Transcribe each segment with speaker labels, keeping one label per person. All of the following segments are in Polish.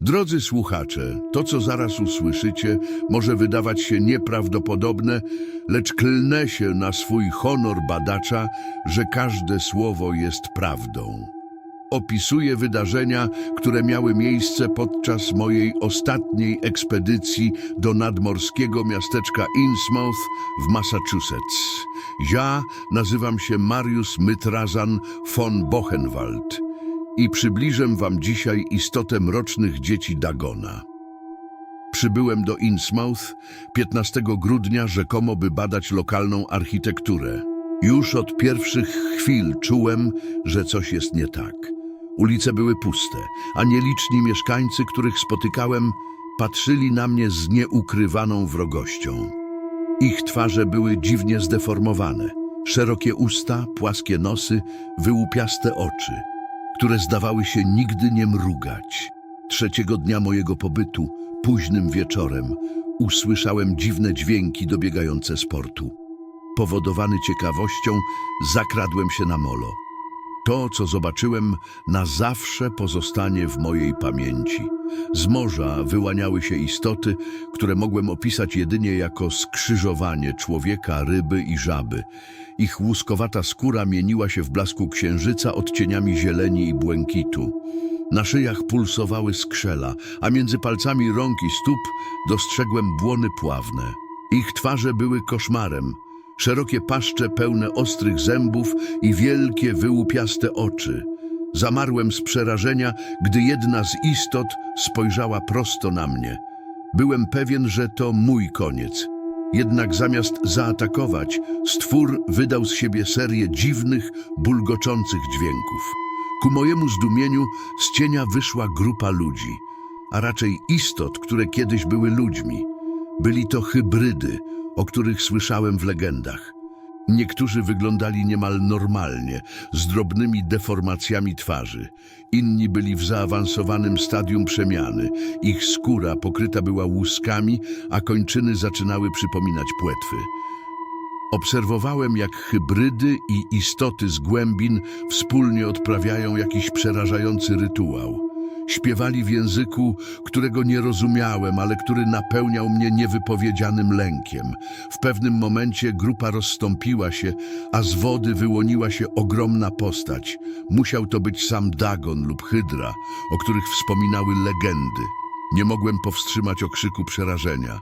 Speaker 1: Drodzy słuchacze, to co zaraz usłyszycie może wydawać się nieprawdopodobne, lecz klnę się na swój honor badacza, że każde słowo jest prawdą. Opisuję wydarzenia, które miały miejsce podczas mojej ostatniej ekspedycji do nadmorskiego miasteczka Innsmouth w Massachusetts. Ja nazywam się Mariusz Mytrazan von Bochenwald i przybliżę wam dzisiaj istotę mrocznych dzieci Dagona. Przybyłem do Innsmouth 15 grudnia rzekomo by badać lokalną architekturę. Już od pierwszych chwil czułem, że coś jest nie tak. Ulice były puste, a nieliczni mieszkańcy, których spotykałem, patrzyli na mnie z nieukrywaną wrogością. Ich twarze były dziwnie zdeformowane. Szerokie usta, płaskie nosy, wyłupiaste oczy, które zdawały się nigdy nie mrugać. Trzeciego dnia mojego pobytu, późnym wieczorem, usłyszałem dziwne dźwięki dobiegające z portu. Powodowany ciekawością, zakradłem się na molo. To, co zobaczyłem, na zawsze pozostanie w mojej pamięci. Z morza wyłaniały się istoty, które mogłem opisać jedynie jako skrzyżowanie człowieka, ryby i żaby. Ich łuskowata skóra mieniła się w blasku księżyca odcieniami zieleni i błękitu. Na szyjach pulsowały skrzela, a między palcami rąk i stóp dostrzegłem błony pławne. Ich twarze były koszmarem. Szerokie paszcze pełne ostrych zębów i wielkie, wyłupiaste oczy. Zamarłem z przerażenia, gdy jedna z istot spojrzała prosto na mnie. Byłem pewien, że to mój koniec. Jednak zamiast zaatakować, stwór wydał z siebie serię dziwnych, bulgoczących dźwięków. Ku mojemu zdumieniu z cienia wyszła grupa ludzi, a raczej istot, które kiedyś były ludźmi. Byli to hybrydy, o których słyszałem w legendach. Niektórzy wyglądali niemal normalnie, z drobnymi deformacjami twarzy. Inni byli w zaawansowanym stadium przemiany. Ich skóra pokryta była łuskami, a kończyny zaczynały przypominać płetwy. Obserwowałem, jak hybrydy i istoty z głębin wspólnie odprawiają jakiś przerażający rytuał. Śpiewali w języku, którego nie rozumiałem, ale który napełniał mnie niewypowiedzianym lękiem. W pewnym momencie grupa rozstąpiła się, a z wody wyłoniła się ogromna postać. Musiał to być sam Dagon lub Hydra, o których wspominały legendy. Nie mogłem powstrzymać okrzyku przerażenia.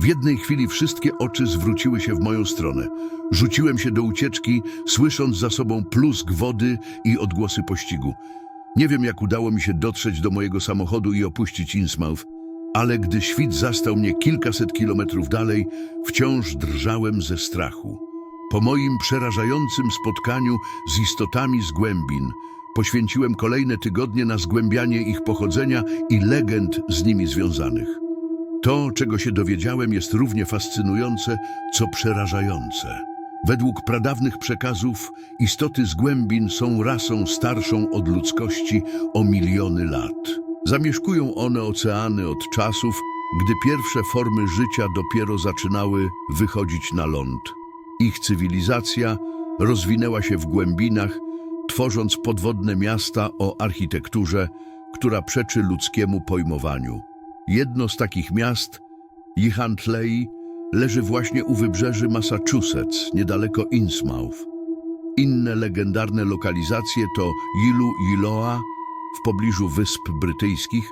Speaker 1: W jednej chwili wszystkie oczy zwróciły się w moją stronę. Rzuciłem się do ucieczki, słysząc za sobą plusk wody i odgłosy pościgu. Nie wiem, jak udało mi się dotrzeć do mojego samochodu i opuścić Innsmouth, ale gdy świt zastał mnie kilkaset kilometrów dalej, wciąż drżałem ze strachu. Po moim przerażającym spotkaniu z istotami z głębin poświęciłem kolejne tygodnie na zgłębianie ich pochodzenia i legend z nimi związanych. To, czego się dowiedziałem, jest równie fascynujące, co przerażające. Według pradawnych przekazów, istoty z głębin są rasą starszą od ludzkości o miliony lat. Zamieszkują one oceany od czasów, gdy pierwsze formy życia dopiero zaczynały wychodzić na ląd. Ich cywilizacja rozwinęła się w głębinach, tworząc podwodne miasta o architekturze, która przeczy ludzkiemu pojmowaniu. Jedno z takich miast, Yihantlei, leży właśnie u wybrzeży Massachusetts, niedaleko Innsmouth. Inne legendarne lokalizacje to Ilu Iloa w pobliżu Wysp Brytyjskich,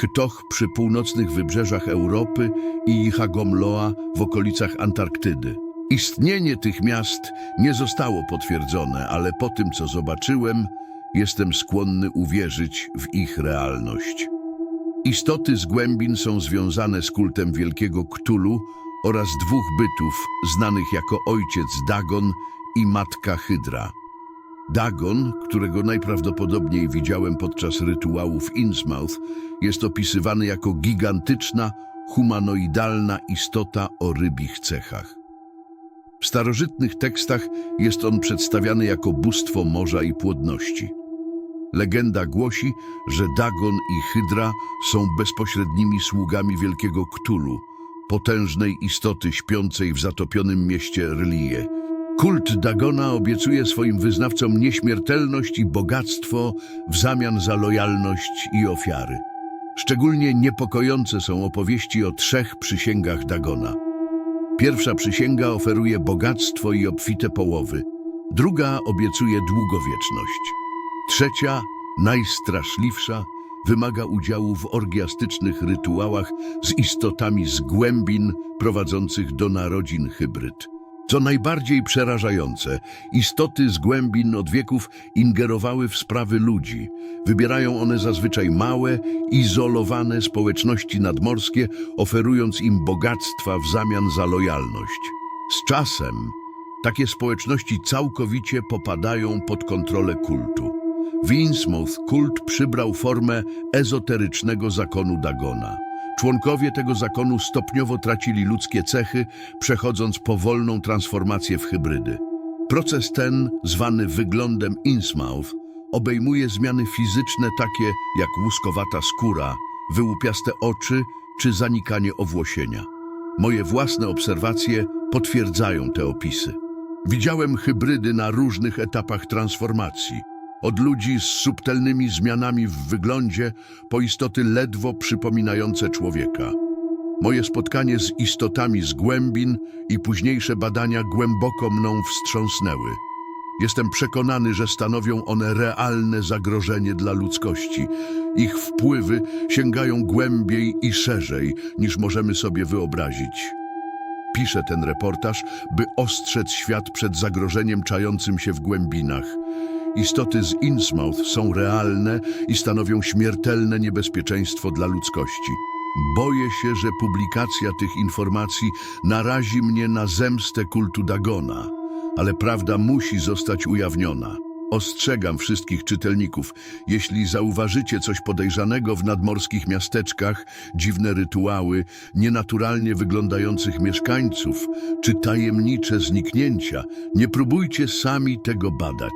Speaker 1: Ktoch przy północnych wybrzeżach Europy i Hagomloa w okolicach Antarktydy. Istnienie tych miast nie zostało potwierdzone, ale po tym, co zobaczyłem, jestem skłonny uwierzyć w ich realność. Istoty z głębin są związane z kultem wielkiego Ktulu oraz dwóch bytów znanych jako ojciec Dagon i matka Hydra. Dagon, którego najprawdopodobniej widziałem podczas rytuału w Innsmouth, jest opisywany jako gigantyczna, humanoidalna istota o rybich cechach. W starożytnych tekstach jest on przedstawiany jako bóstwo morza i płodności. Legenda głosi, że Dagon i Hydra są bezpośrednimi sługami wielkiego Ktulu, potężnej istoty śpiącej w zatopionym mieście Rlie. Kult Dagona obiecuje swoim wyznawcom nieśmiertelność i bogactwo w zamian za lojalność i ofiary. Szczególnie niepokojące są opowieści o trzech przysięgach Dagona. Pierwsza przysięga oferuje bogactwo i obfite połowy. Druga obiecuje długowieczność. Trzecia, najstraszliwsza, wymaga udziału w orgiastycznych rytuałach z istotami z głębin prowadzących do narodzin hybryd. Co najbardziej przerażające, istoty z głębin od wieków ingerowały w sprawy ludzi. Wybierają one zazwyczaj małe, izolowane społeczności nadmorskie, oferując im bogactwa w zamian za lojalność. Z czasem takie społeczności całkowicie popadają pod kontrolę kultu. W Innsmouth kult przybrał formę ezoterycznego zakonu Dagona. Członkowie tego zakonu stopniowo tracili ludzkie cechy, przechodząc powolną transformację w hybrydy. Proces ten, zwany wyglądem Innsmouth, obejmuje zmiany fizyczne takie jak łuskowata skóra, wyłupiaste oczy czy zanikanie owłosienia. Moje własne obserwacje potwierdzają te opisy. Widziałem hybrydy na różnych etapach transformacji. Od ludzi z subtelnymi zmianami w wyglądzie po istoty ledwo przypominające człowieka. Moje spotkanie z istotami z głębin i późniejsze badania głęboko mną wstrząsnęły. Jestem przekonany, że stanowią one realne zagrożenie dla ludzkości. Ich wpływy sięgają głębiej i szerzej, niż możemy sobie wyobrazić. Piszę ten reportaż, by ostrzec świat przed zagrożeniem czającym się w głębinach. Istoty z Innsmouth są realne i stanowią śmiertelne niebezpieczeństwo dla ludzkości. Boję się, że publikacja tych informacji narazi mnie na zemstę kultu Dagona, ale prawda musi zostać ujawniona. Ostrzegam wszystkich czytelników, jeśli zauważycie coś podejrzanego w nadmorskich miasteczkach, dziwne rytuały, nienaturalnie wyglądających mieszkańców czy tajemnicze zniknięcia, nie próbujcie sami tego badać.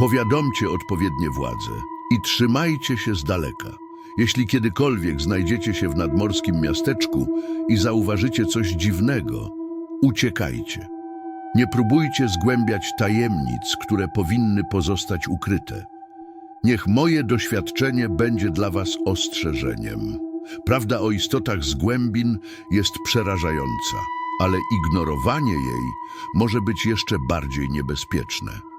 Speaker 1: Powiadomcie odpowiednie władze i trzymajcie się z daleka. Jeśli kiedykolwiek znajdziecie się w nadmorskim miasteczku i zauważycie coś dziwnego, uciekajcie. Nie próbujcie zgłębiać tajemnic, które powinny pozostać ukryte. Niech moje doświadczenie będzie dla Was ostrzeżeniem. Prawda o istotach z głębin jest przerażająca, ale ignorowanie jej może być jeszcze bardziej niebezpieczne.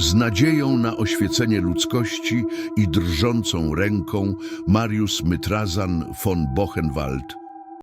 Speaker 1: Z nadzieją na oświecenie ludzkości i drżącą ręką Mariusz Mytrazan von Bochenwald